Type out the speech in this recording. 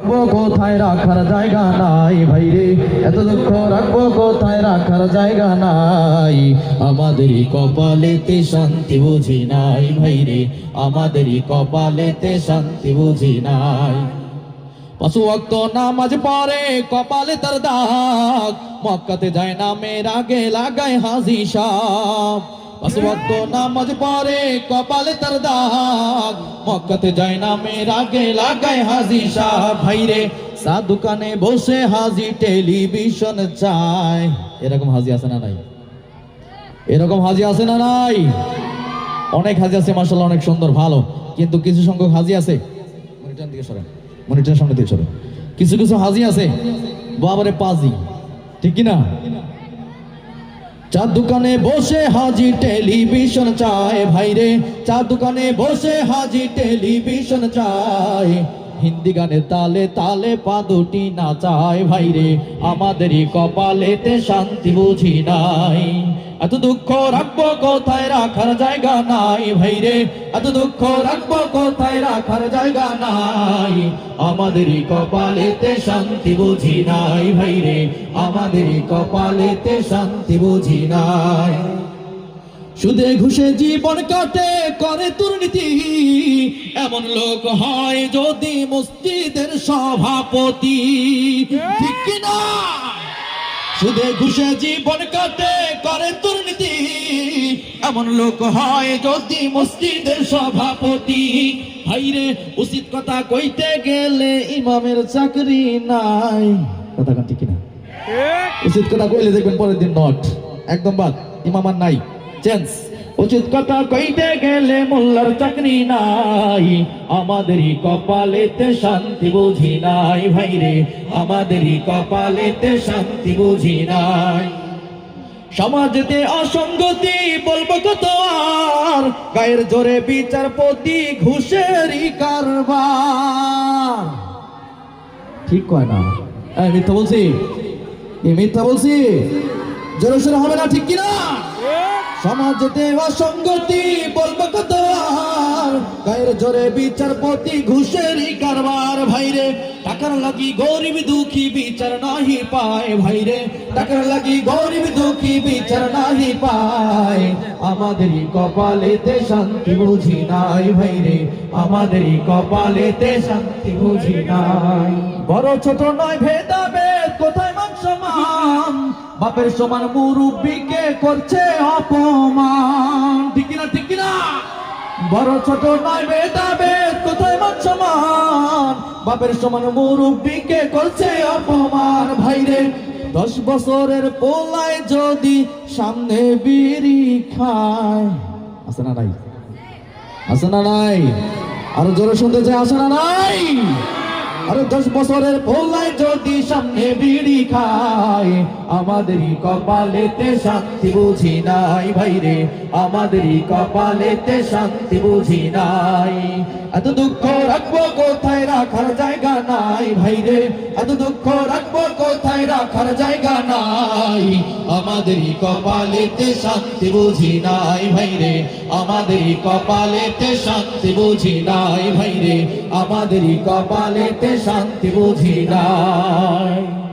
রাখব, কোথায় রাখার জায়গা নাই? ভাই রে এত দুঃখ রাখব, কোথায় রাখার জায়গা নাই? আমাদেরই কপালেতে শান্তি বুঝি নাই ভাই রে আমাদেরই কপালেতে শান্তি বুঝি নাই। পশু অক্ত নামাজ পড়ে, কপালে তার দাগ। মক্কাতে যায় না, মেয়ের আগে লাগায় হাজি সাপ। অক্ত নামাজ পড়ে, কপালে তার দাগ। মক্কাতে যায় না মেয়ের, আগে লাগায় হাজি সাপ ভাইরে সা দোকানে বসে হাজি টেলিভিশন চায়। এরকম হাজি আছে না নাই? এরকম হাজি আছে না নাই? অনেক হাজি আছে মার্শাল্লাহ অনেক সুন্দর, ভালো। কিন্তু কিছু সংখ্যক হাজি আছে। মনিটর দিকে সরেন, মনিটরের সামনে দিকে সরেন। কিছু কিছু হাজি আছে। বাবারে পাজি, ঠিক কি চার দোকানে বসে হাজি টেলিভিশন চায়। ভাইরে চার দোকানে বসে হাজি টেলিভিশন চায়। হিন্দি গানে তালে তালে পা দুটি নাচায়। ভাইরে আমাদেরই কপালেতে শান্তি বুঝি নাই। এত দুঃখ রাখব কোথায় রাখার জায়গা নাই ভাইরে এত দুঃখ রাখব কোথায় রাখার জায়গা নাই? আমাদেরই কপালেতে শান্তি বুঝি নাই ভাইরে আমাদেরই কপালেতে শান্তি বুঝি নাই। সুদে ঘুষে জীবন কাটে, করে দুর্নীতি। এমন লোক হয় যদি মসজিদের সভাপতি। ঠিক কিনা? সুদে ঘুষে জীবন কাটে করে দুর্নীতি। এমন লোক হয় যদি মসজিদের সভাপতি। ভাইরে উচিত কথা কইতে গেলে ইমামের চাকরি নাই। কথা কান ঠিক না উচিত কথা কইলে দেখবেন পরের দিন নট। একদম বাদ ইমাম আর নাই। চেঞ্জ উচিত কথা কইতে গেলে মোল্লার চাকরি নাই। আমাদেরই কপালেতে শান্তি বুঝি নাই, ভাই রে। আমাদেরই কপালেতে শান্তি বুঝি নাই। সমাজেতে অসঙ্গতি বলব কত আর, গায়ের জোরে বিচারপতি ঘুষেরই কারবার। ঠিক কয় না? মিথ্যা বলছি। মিথ্যা বলছি। জোরে হবে না, ঠিক কিনা? সমাজেতে অসঙ্গতি বলব কত গায়ের জোরে বিচারপতি ঘুষেরই কারবার, ভাইরে। টাকার লাগি গরিব দুঃখী বিচার নাহি পায়, ভাইরে। টাকার লাগি গরিব দুঃখী বিচার নাহি পায়। আমাদেরই কপালেতে শান্তি বুঝি নাই, ভাইরে। আমাদেরই কপালেতে শান্তি বুঝি নাই। বড় ছোট নয় ভেদাভেদ, কোথায় মান সমান বাপের সমান মুরব্বীকে করছে অপমান। ঠিক না ঠিক না বড় ছোট নয় ভেদাভেদ কোথায় মান সমান বাপের সমান মুরব্বীকে করছে অপমান। ভাইরে, দশ বছরের পোলায় যদি সামনে বিড়ি খায়, আছে না নাই? আছে না নাই? আরও জোরে শুনতে চাই, আছে না নাই? আরে দশ বছরের পোলায় যদি সামনে বিড়ি খায় আমাদেরই কপালেতে শান্তি বুঝি নাই ভাইরে আমাদেরই কপালেতে শান্তি বুঝি নাই। এত দুঃখ রাখব রাখার জায়গা নাই। আমাদেরই কপালেতে শান্তি বুঝি নাই ভাইরে আমাদেরই কপালেতে শান্তি বুঝি নাই ভাইরে আমাদেরই কপালেতে শান্তি বুঝি নাই।